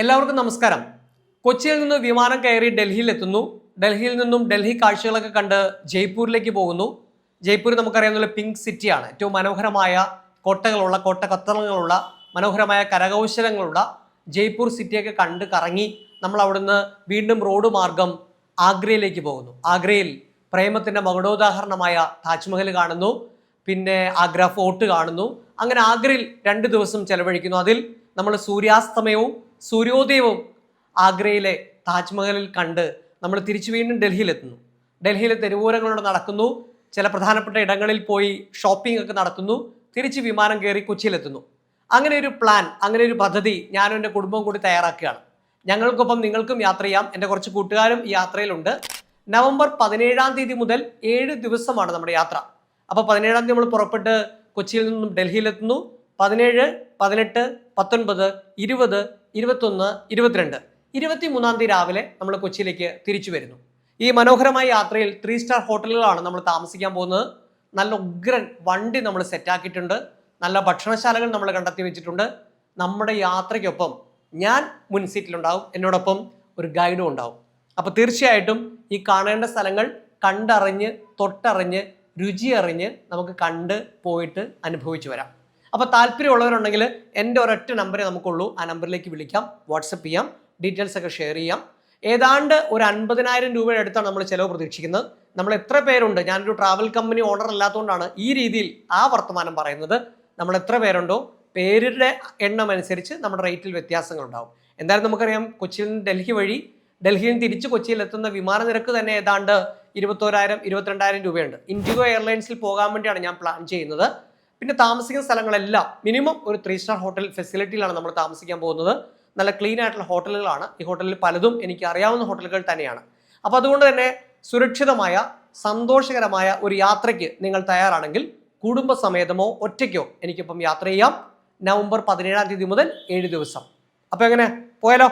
എല്ലാവർക്കും നമസ്കാരം. കൊച്ചിയിൽ നിന്ന് വിമാനം കയറി ഡൽഹിയിൽ എത്തുന്നു ഡൽഹിയിൽ നിന്നും ഡൽഹി കാഴ്ചകളൊക്കെ കണ്ട് ജയ്പൂരിലേക്ക് പോകുന്നു. ജയ്പൂർ നമുക്കറിയാവുന്ന പിങ്ക് സിറ്റിയാണ്. ഏറ്റവും മനോഹരമായ കോട്ടകളുള്ള കോട്ട കത്തളങ്ങളുള്ള മനോഹരമായ കരകൗശലങ്ങളുള്ള ജയ്പൂർ സിറ്റിയൊക്കെ കണ്ട് കറങ്ങി നമ്മൾ അവിടുന്ന് വീണ്ടും റോഡ് മാർഗം ആഗ്രയിലേക്ക് പോകുന്നു. ആഗ്രയിൽ പ്രേമത്തിന്റെ മകുടോദാഹരണമായ താജ്മഹൽ കാണുന്നു. പിന്നെ ആഗ്ര ഫോർട്ട് കാണുന്നു. അങ്ങനെ ആഗ്രയിൽ രണ്ട് ദിവസം ചെലവഴിക്കുന്നു. അതിൽ നമ്മൾ സൂര്യാസ്തമയവും സൂര്യോദയവും ആഗ്രയിലെ താജ്മഹലിൽ കണ്ട് നമ്മൾ തിരിച്ചു വീണ്ടും ഡൽഹിയിലെത്തുന്നു. ഡൽഹിയിലെ തെരുവോരങ്ങളിലൂടെ നടക്കുന്നു. ചില പ്രധാനപ്പെട്ട ഇടങ്ങളിൽ പോയി ഷോപ്പിംഗ് ഒക്കെ നടത്തുന്നു. തിരിച്ച് വിമാനം കയറി കൊച്ചിയിലെത്തുന്നു. അങ്ങനെ ഒരു പ്ലാൻ അങ്ങനെ ഒരു പദ്ധതി ഞാനും എന്റെ കുടുംബവും കൂടി തയ്യാറാക്കുകയാണ്. ഞങ്ങൾക്കൊപ്പം നിങ്ങൾക്കും യാത്ര ചെയ്യാം. എന്റെ കുറച്ച് കൂട്ടുകാരും ഈ യാത്രയിലുണ്ട്. നവംബർ പതിനേഴാം തീയതി മുതൽ ഏഴ് ദിവസമാണ് നമ്മുടെ യാത്ര. അപ്പോൾ പതിനേഴാം തീയതി നമ്മൾ പുറപ്പെട്ട് കൊച്ചിയിൽ നിന്നും ഡൽഹിയിലെത്തുന്നു. പതിനേഴ് പതിനെട്ട് പത്തൊൻപത് ഇരുപത് ഇരുപത്തൊന്ന് ഇരുപത്തിരണ്ട്. ഇരുപത്തി മൂന്നാം തീയതി രാവിലെ നമ്മൾ കൊച്ചിയിലേക്ക് തിരിച്ചു വരുന്നു. ഈ മനോഹരമായ യാത്രയിൽ ത്രീ സ്റ്റാർ ഹോട്ടലുകളാണ് നമ്മൾ താമസിക്കാൻ പോകുന്നത്. നല്ല ഉഗ്രൻ വണ്ടി നമ്മൾ സെറ്റാക്കിയിട്ടുണ്ട് നല്ല ഭക്ഷണശാലകൾ നമ്മൾ കണ്ടെത്തി വെച്ചിട്ടുണ്ട്. നമ്മുടെ യാത്രയ്ക്കൊപ്പം ഞാൻ മുൻ സീറ്റിലുണ്ടാവും. എന്നോടൊപ്പം ഒരു ഗൈഡും ഉണ്ടാവും. അപ്പോൾ തീർച്ചയായിട്ടും ഈ കാണേണ്ട സ്ഥലങ്ങൾ കണ്ടറിഞ്ഞ് തൊട്ടറിഞ്ഞ് രുചി അറിഞ്ഞ് നമുക്ക് കണ്ട് പോയിട്ട് അനുഭവിച്ചു വരാം. അപ്പോൾ താല്പര്യമുള്ളവരുണ്ടെങ്കിൽ എന്റെ ഒരൊറ്റ നമ്പറേ നമുക്കുള്ളൂ. ആ നമ്പറിലേക്ക് വിളിക്കാം വാട്സപ്പ് ചെയ്യാം ഡീറ്റെയിൽസ് ഒക്കെ ഷെയർ ചെയ്യാം. ഏതാണ്ട് ഒരു അൻപതിനായിരം രൂപയുടെ അടുത്താണ് നമ്മൾ ചിലവ് പ്രതീക്ഷിക്കുന്നത്. നമ്മൾ എത്ര പേരുണ്ട്? ഞാനൊരു ട്രാവൽ കമ്പനി ഓണർ അല്ലാത്തതുകൊണ്ടാണ് ഈ രീതിയിൽ ആ വർത്തമാനം പറയുന്നത്. നമ്മൾ എത്ര പേരുണ്ടോ പേരുടെ എണ്ണം അനുസരിച്ച് നമ്മുടെ റേറ്റിൽ വ്യത്യാസങ്ങൾ ഉണ്ടാവും. എന്തായാലും നമുക്കറിയാം കൊച്ചിയിൽ നിന്ന് ഡൽഹി വഴി ഡൽഹിയിൽ നിന്ന് തിരിച്ച് കൊച്ചിയിൽ എത്തുന്ന വിമാന നിരക്ക് തന്നെ ഏതാണ്ട് ഇരുപത്തോരായിരം ഇരുപത്തിരണ്ടായിരം രൂപയുണ്ട്. ഇൻഡിഗോ എയർലൈൻസിൽ പോകാൻ വേണ്ടിയാണ് ഞാൻ പ്ലാൻ ചെയ്യുന്നത്. പിന്നെ താമസിക്കുന്ന സ്ഥലങ്ങളെല്ലാം മിനിമം ഒരു ത്രീ സ്റ്റാർ ഹോട്ടൽ ഫെസിലിറ്റിയിലാണ് നമ്മൾ താമസിക്കാൻ പോകുന്നത്. നല്ല ക്ലീൻ ആയിട്ടുള്ള ഹോട്ടലുകളാണ്. ഈ ഹോട്ടലിൽ പലതും എനിക്ക് അറിയാവുന്ന ഹോട്ടലുകൾ തന്നെയാണ്. അപ്പോൾ അതുകൊണ്ട് തന്നെ സുരക്ഷിതമായ സന്തോഷകരമായ ഒരു യാത്രയ്ക്ക് നിങ്ങൾ തയ്യാറാണെങ്കിൽ കുടുംബസമേതമോ ഒറ്റയ്ക്കോ എനിക്കിപ്പം യാത്ര ചെയ്യാം. നവംബർ പതിനേഴാം തീയതി മുതൽ ഏഴ് ദിവസം. അപ്പോൾ എങ്ങനെ? പോയാലോ?